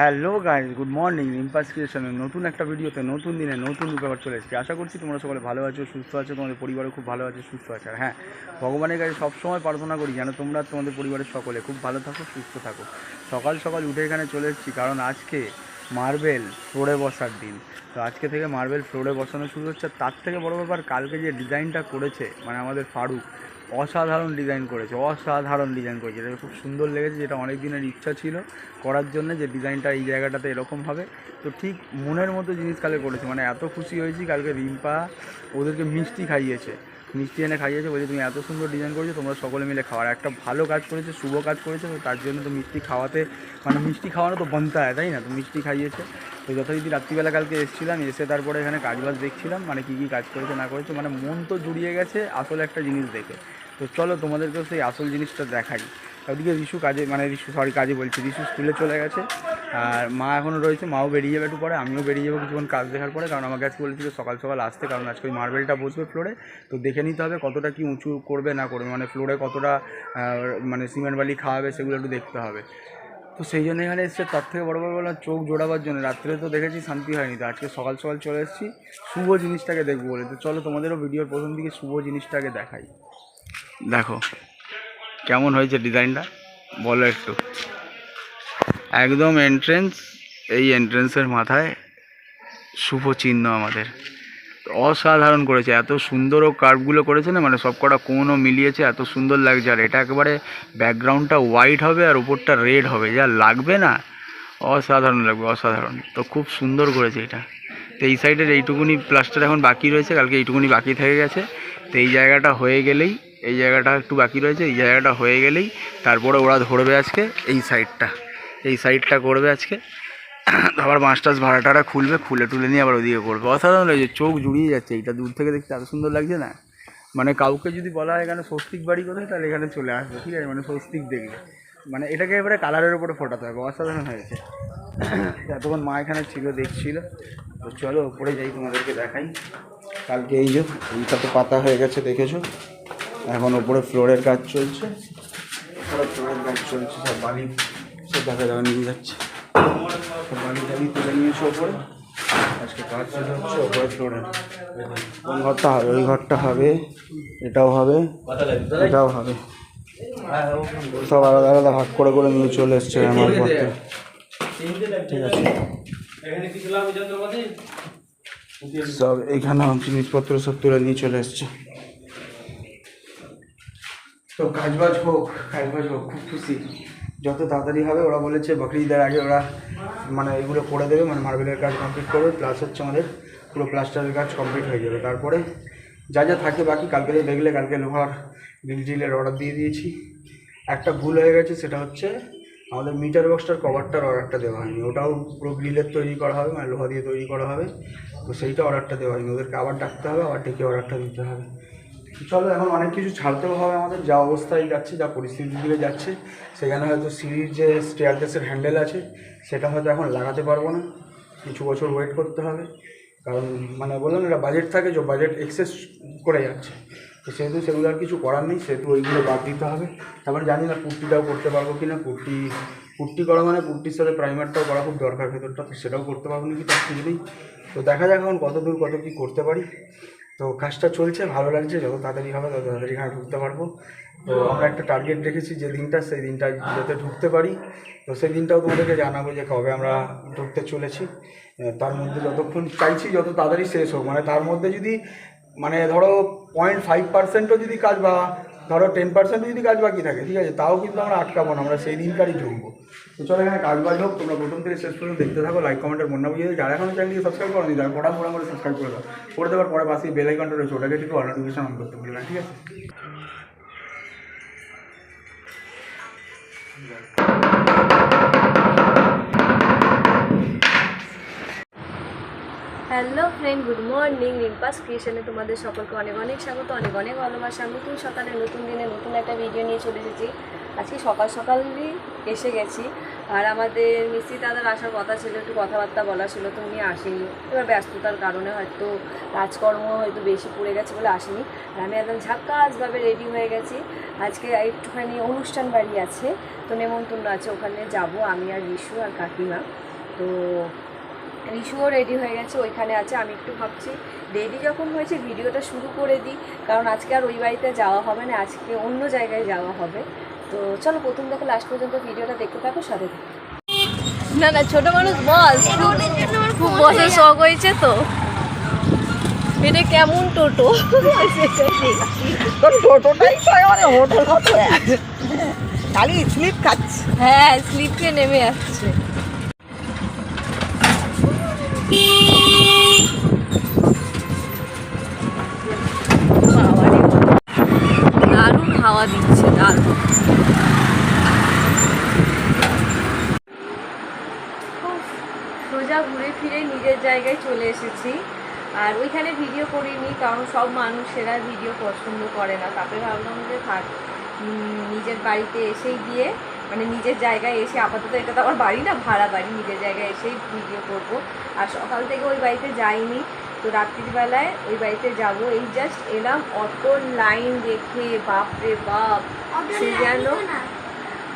Hello guys good morning. ইম্পাস ক্রিয়েশনের নতুন একটা ভিডিওতে, নতুন দিনে নতুন ব্যাপার চলে এসেছি। আশা করছি তোমরা সকলে ভালো আছো, সুস্থ আছো, তোমাদের পরিবারও খুব ভালো আছে, সুস্থ আছে। হ্যাঁ ভগবানের কাছে সবসময় প্রার্থনা করি যেন তোমরা তোমাদের পরিবারের সকলে খুব ভালো থাকো, সুস্থ থাকো। সকাল সকাল উঠে এখানে চলে এসেছি কারণ আজকে মার্বেল ফ্লোরে বসার দিন। তো আজকে থেকে মার্বেল ফ্লোরে বসানো শুরু হচ্ছে। তার থেকে বড় ব্যাপার, কালকে যে ডিজাইনটা করেছে মানে আমাদের ফারুক অসাধারণ ডিজাইন করেছে, অসাধারণ ডিজাইন করেছে। এটা খুব সুন্দর লেগেছে, যেটা অনেক দিনের ইচ্ছা ছিল করার জন্য যে ডিজাইনটা এই জায়গাটাতে এরকম হবে। তো ঠিক মনের মতো জিনিস কালকে করেছে মানে এত খুশি হয়েছি, কালকে রিম্পা ওদেরকে মিষ্টি খাইয়েছে। মিষ্টি এনে খাইয়েছে, বলছে, তুমি এত সুন্দর ডিজাইন করেছ, তোমরা সকলে মিলে খাওয়ার একটা ভালো কাজ করেছে, শুভ কাজ করেছে, তো তার জন্য তো মিষ্টি খাওয়াতে মানে মিষ্টি খাওয়ানো তো বনতে হয়, তাই না? তো মিষ্টি খাইয়েছে। তো যথারীতি রাত্রিবেলা কালকে এসেছিলাম, এসে তারপরে এখানে কাজবাজ দেখছিলাম মানে কী কী কাজ করেছে, না করেছে মানে মন তো জুড়িয়ে গেছে আসলে একটা জিনিস দেখে। তো চলো তোমাদেরকেও সেই আসল জিনিসটা দেখাই। ওদিকে রিশু কাজে মানে রিশু সরি কাজে বলছি। রিশু স্কুলে চলে গেছে। আর মা এখনও রয়েছে, মাও বেরিয়ে যাবে একটু পরে, আমিও বেরিয়ে যাব কিছুক্ষণ কাজ দেখার পরে, কারণ আমাকে আজকে বলেছিল সকাল সকাল আসতে, কারণ আজকে ওই মার্বেলটা বসবে ফ্লোরে তো দেখে নিতে হবে কতটা কি উঁচু করবে, না করবে মানে ফ্লোরে কতটা মানে সিমেন্ট বালি খাওয়াবে, সেগুলো একটু দেখতে হবে। তো সেই জন্য এখানে এসছে, তার থেকে বড় বড় বললাম চোখ জোড়াবার জন্য। রাত্রে তো দেখেছি শান্তি হয়নি, তো আজকে সকাল সকাল চলে এসেছি। শুভ জিনিসটাকে দেখব বলে। তো চলো তোমাদেরও ভিডিওর প্রথম দিকে শুভ জিনিসটাকে দেখাই। দেখো, কেমন হয়েছে ডিজাইনটা? বলো একটু। একদম এন্ট্রেন্স এই এন্ট্রেন্সের মাথায় শুভ চিহ্ন আমাদের। অসাধারণ করেছে, এত সুন্দর ও কার্ভগুলো করেছে না মানে সব কটা কোনও মিলিয়েছে, এত সুন্দর লাগছে। আর এটা একেবারে ব্যাকগ্রাউন্ডটা হোয়াইট হবে আর উপরটা রেড হবে। যা লাগবে না, অসাধারণ লাগবে, অসাধারণ। তো খুব সুন্দর করেছে এটা। তো এই সাইডের এইটুকুনি প্লাস্টার এখন বাকি রয়েছে, কালকে এইটুকুনি বাকি থেকে গেছে। তো এই জায়গাটা হয়ে গেলেই এই জায়গাটা একটু বাকি রয়েছে, এই জায়গাটা হয়ে গেলেই তারপরে ওরা ধরবে আজকে এই সাইডটা। এই সাইডটা করবে আজকে। আবার মাছ টাছ ভাড়া টাড়া খুলবে, খুলে টুলে নিয়ে আবার ওদিকে করবে। অসাধারণ লাগছে, চোখ জুড়িয়ে যাচ্ছে, এইটা দূর থেকে দেখতে এত সুন্দর লাগছে না? মানে কাউকে যদি বলা হয় এখানে স্বস্তিক বাড়ি কোথায়, তাহলে এখানে চলে আসবে, ঠিক আছে? মানে স্বস্তিক দেখবে। মানে এটাকে এবারে কালারের উপরে ফোটাতে হবে, অসাধারণ হয়েছে। এতক্ষণ মা এখানে ছিল, দেখছিল। তো চলো ওপরে যাই তোমাদেরকে দেখাই। কালকে এই যে, এইটা তো পাতা হয়ে গেছে, দেখেছ? এখন ওপরে ফ্লোরের কাজ চলছে। ওপরে ফ্লোরের কাজ চলছে সব বালি সব দেখা যাবে নিয়ে যাচ্ছে। সব বালি টালি তুলে নিয়েছে ওপরে আজকে কাজ শুরু হচ্ছে ওপরে ফ্লোরে কোন ঘরটা হবে? ওই ঘরটা হবে এটাও হবে এটাও হবে। সব আলাদা আলাদা ভাগ করে করে নিয়ে চলে এসছে আমার পথে ঠিক আছে। সব এখানে জিনিসপত্র সব তুলে নিয়ে চলে এসছে। তো কাজবাজ হোক কাজবাজ হোক, খুব খুশি। যত তাড়াতাড়ি হবে, ওরা বলেছে, বকরিদের আগে ওরা মানে এগুলো করে দেবে মানে মার্বেলের কাজ কমপ্লিট করবে প্লাস হচ্ছে আমাদের পুরো প্লাস্টারের কাজ কমপ্লিট হয়ে যাবে। তারপরে যা যা থাকে বাকি, কালকে দেখলে, কালকে লোহার গ্রিল টিলের অর্ডার দিয়ে দিয়েছি। একটা ভুল হয়ে গেছে, সেটা হচ্ছে আমাদের মিটার বক্সটার কভারটার অর্ডারটা দেওয়া হয়নি। ওটাও পুরো গ্রিলের তৈরি করা হবে মানে লোহা দিয়ে তৈরি করা হবে। তো সেইটা অর্ডারটা দেওয়া হয়নি। ওদেরকে আবার ডাকতে হবে, আবার ডেকে অর্ডারটা দিতে হবে। চলো এখন অনেক কিছু ছাড়তেও হবে আমাদের, যা অবস্থায় যাচ্ছে, যা পরিস্থিতির দিকে যাচ্ছে, সেখানে হয়তো সিঁড়ির যে স্টেয়ারকেসের হ্যান্ডেল আছে, সেটা হয়তো এখন লাগাতে পারব না। কিছু বছর ওয়েট করতে হবে। কারণ মানে বললাম এটা বাজেট থাকে, যে বাজেট এক্সেস করে যাচ্ছে। তো সেহেতু সেগুলো আর কিছু করার নেই, সেহেতু ওইগুলো বাদ দিতে হবে। তারপরে জানি না পুট্টিটাও করতে পারব কি না পুট্টি পুট্টি করা মানে পুট্টির সাথে প্রাইমারটাও করা খুব দরকার ভেতরটা সেটাও করতে পারব নাকি তার ঠিক নেই। তো দেখা যাক এখন কত দূর কত কী করতে পারি। তো কাজটা চলছে ভালো লাগছে যত তাড়াতাড়ি হবে তত তাড়াতাড়ি এখানে ঢুকতে পারব। তো আমরা একটা টার্গেট রেখেছি যে দিনটা সেই দিনটা যাতে ঢুকতে পারি। তো সেই দিনটাও তোমাদেরকে জানাব যে কবে আমরা ঢুকতে চলেছি। তার মধ্যে যতক্ষণ চাইছি যত তাড়াতাড়ি শেষ হোক। মানে তার মধ্যে যদি মানে ধরো পয়েন্ট ফাইভ পার্সেন্টও যদি কাজ বা ধরো টেন পার্সেন্ট যদি কাজ বাকি থাকে, ঠিক আছে, তাও কিন্তু আমরা আটকাবো না, আমরা সেই দিনকারই ঢুকবো। তো চলো এখানে কাজ বাজ হোক, তোমরা প্রথম থেকে শেষ পর্যন্ত দেখতে থাকো লাইক কমেন্টের মনে বুঝে যারা এখনও চ্যানেলকে সাবস্ক্রাইব করো তারা ফোটা ফোটা করে সাবস্ক্রাইব করে দাও। করে দেওয়ার পরে পাশে বেল আইকনটা রয়েছে, ওটাকে একটু অল নোটিফিকেশন অন করতে বলবেন ঠিক আছে? Hello friend, good morning. রিম্পাস ক্রিয়েশনে তোমাদের সকলকে অনেক অনেক স্বাগত, অনেক অনেক ভালোবাসা। নতুন সকালে নতুন দিনে নতুন একটা ভিডিও নিয়ে চলে এসেছি। আজকে সকাল সকালই এসে গেছি। আর আমাদের মিস্ত্রি দাদার আসার কথা ছিল, একটু কথাবার্তা বলা ছিল, তো উনি আসেনি এবার ব্যস্ততার কারণে হয়তো কাজকর্ম হয়তো বেশি পড়ে গেছে বলে আসেনি। আর আমি একদম ঝাক্কাসভাবে রেডি হয়ে গেছি। আজকে একটুখানি অনুষ্ঠান বাড়ি আছে, তো নেমন্তন্ন আছে। ওখানে যাব আমি আর রিশু আর কাকিমা। তো রিশুও রেডি হয়ে গেছে ওইখানে আছে আমি একটু ভাবছি। রেডি যখন হয়েছে ভিডিওটা শুরু করে দিই কারণ আজকে আর ওই বাড়িতে যাওয়া হবে না আজকে অন্য জায়গায় যাওয়া হবে। তো চলো প্রথম থেকে লাস্ট পর্যন্ত ভিডিওটা দেখতে থাকো সাথে থাকো। না না ছোট মানুষ বস খুব বসে শখ হয়েছে তো। এটা কেমন টোটো? টোটোটাই মানে হোটেল মতো খালি স্লিপ খাচ্ছে। হ্যাঁ স্লিপে নেমে আসছে। দারুণ হাওয়া দিচ্ছে সোজা ঘুরে ফিরে নিজের জায়গায় চলে এসেছি। আর ওইখানে ভিডিও করিনি, কারণ সব মানুষেরা ভিডিও পছন্দ করে না। তারপরে ভাবলাম যে থাক নিজের বাড়িতে এসেই গিয়ে মানে নিজের জায়গায় এসে আপাতত এটা তো আমার বাড়ি না ভাড়া বাড়ি নিজের জায়গায় এসেই ভিডিও করব। আর সকাল থেকে ওই বাড়িতে যাইনি তো রাত্রিবেলায় ওই বাড়িতে যাব। এই জাস্ট এলাম অত লাইন দেখে বাপরে বাপ! সে যেন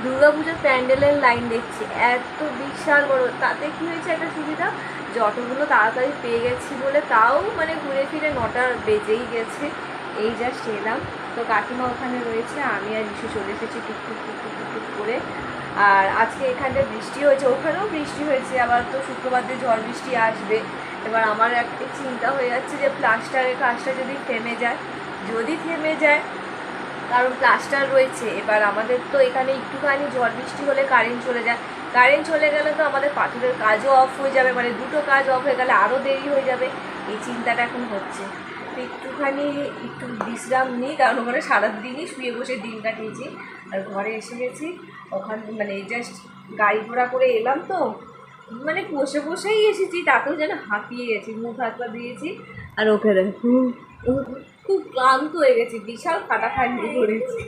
দুর্গাপুজোর প্যান্ডেলের লাইন দেখছি এত বিশাল বড়। তাতে কি হয়েছে একটা সুবিধা? যে অটোগুলো তাড়াতাড়ি পেয়ে গেছি বলে তাও মানে ঘুরে ফিরে নটা বেজেই গেছে। এই জাস্ট এলাম। তো কাকিমা ওখানে রয়েছে, আমি আর রিশু চলে এসেছি টুকটুক টুকটুক টুকটুক করে। আর আজকে এখানটা বৃষ্টি হয়েছে, ওখানেও বৃষ্টি হয়েছে, আবার তো শুক্রবার দিয়ে ঝড় বৃষ্টি আসবে। এবার আমার একটা চিন্তা হয়ে যাচ্ছে যে প্লাস্টারের কাজটা যদি থেমে যায়, যদি থেমে যায়, কারণ প্লাস্টার রয়েছে, এবার আমাদের তো এখানে একটুখানি ঝড় বৃষ্টি হলে কারেন্ট চলে যায়। কারেন্ট চলে গেলে তো আমাদের পাথরের কাজও অফ হয়ে যাবে মানে দুটো কাজ অফ হয়ে গেলে আরও দেরি হয়ে যাবে, এই চিন্তাটা এখন হচ্ছে। একটুখানি একটু বিশ্রাম নিই, কারণ ওখানে সারাদিনই শুয়ে বসে দিন কাটিয়েছি আর ঘরে এসে গেছি, ওখান মানে জাস্ট গাড়ি ঘোড়া করে এলাম তো মানে বসে বসেই এসেছি, তাতেও যেন হাঁপিয়ে গেছি, মুখ হাত পা দিয়েছি আর ওখানে খুব ক্লান্ত হয়ে গেছি, বিশাল খাটাখাটি করেছি।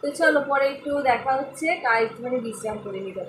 তো চলো পরে একটু দেখা হচ্ছে, কাল একটু মানে বিশ্রাম করে নিতে